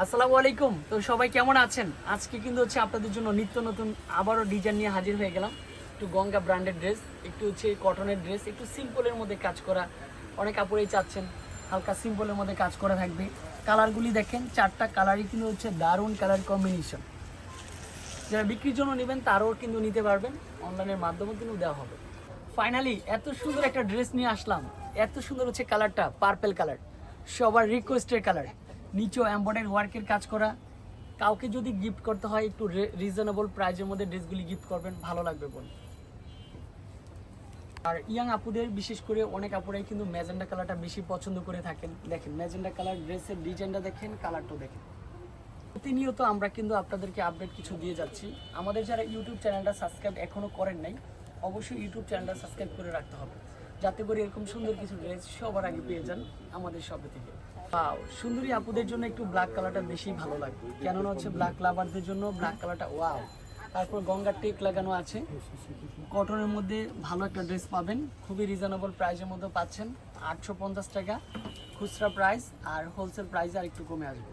আসসালামু আলাইকুম। তো সবাই কেমন আছেন? আজকে কিন্তু হচ্ছে আপনাদের জন্য নিত্য নতুন আবারও ডিজাইন নিয়ে হাজির হয়ে গেলাম। একটু গঙ্গা ব্র্যান্ডের ড্রেস একটু হচ্ছে কটনের ড্রেস একটু সিম্পলের মধ্যে কাজ করা। অনেক কাপড়েই চাচ্ছেন, হালকা সিম্পলের মধ্যে কাজ করা থাকবে। কালারগুলি দেখেন, চারটা কালারই কিন্তু হচ্ছে দারুণ কালার কম্বিনেশন যারা বিক্রির জন্য নেবেন, তারও কিন্তু নিতে পারবেন। অনলাইনের মাধ্যমে কিন্তু দেওয়া হবে। ফাইনালি এত সুন্দর একটা ড্রেস নিয়ে আসলাম। এত সুন্দর হচ্ছে কালারটা পার্পেল কালার সবার রিকোয়েস্টের কালার নিচেও এম্বয়ডারি ওয়ার্কের কাজ করা। কাউকে যদি গিফট করতে হয়, একটু রিজনেবল প্রাইজের মধ্যে ড্রেসগুলি গিফট করবেন, ভালো লাগবে বল আর ইয়াং আপুদের, বিশেষ করে অনেক আপুরাই কিন্তু ম্যাজেন্ডা কালারটা বেশি পছন্দ করে থাকেন। দেখেন ম্যাজেন্ডা কালার ড্রেসের ডিজাইনটা দেখেন কালারটাও দেখেন। প্রতিনিয়ত আমরা কিন্তু আপনাদেরকে আপডেট কিছু দিয়ে যাচ্ছি। আমাদের যারা ইউটিউব চ্যানেলটা সাবস্ক্রাইব এখনও করেন নাই, অবশ্যই ইউটিউব চ্যানেলটা সাবস্ক্রাইব করে রাখতে হবে। যাতে করে এরকম সুন্দর কিছু ড্রেস সবার আগে পেয়ে যান আমাদের শপে থেকে। সুন্দরী আপুদের জন্য একটু ব্ল্যাক কালারটা বেশি ভালো লাগবে কেননা হচ্ছে ব্ল্যাক লাভারদের জন্য ব্ল্যাক কালারটা ওয়াও তারপর গঙ্গার টেক লাগানো আছে। কটনের মধ্যে ভালো একটা ড্রেস পাবেন। খুবই রিজনেবল প্রাইসের মধ্যে পাচ্ছেন। আটশো পঞ্চাশ টাকা খুচরা প্রাইস আর হোলসেল প্রাইস আর একটু কমে আসবে।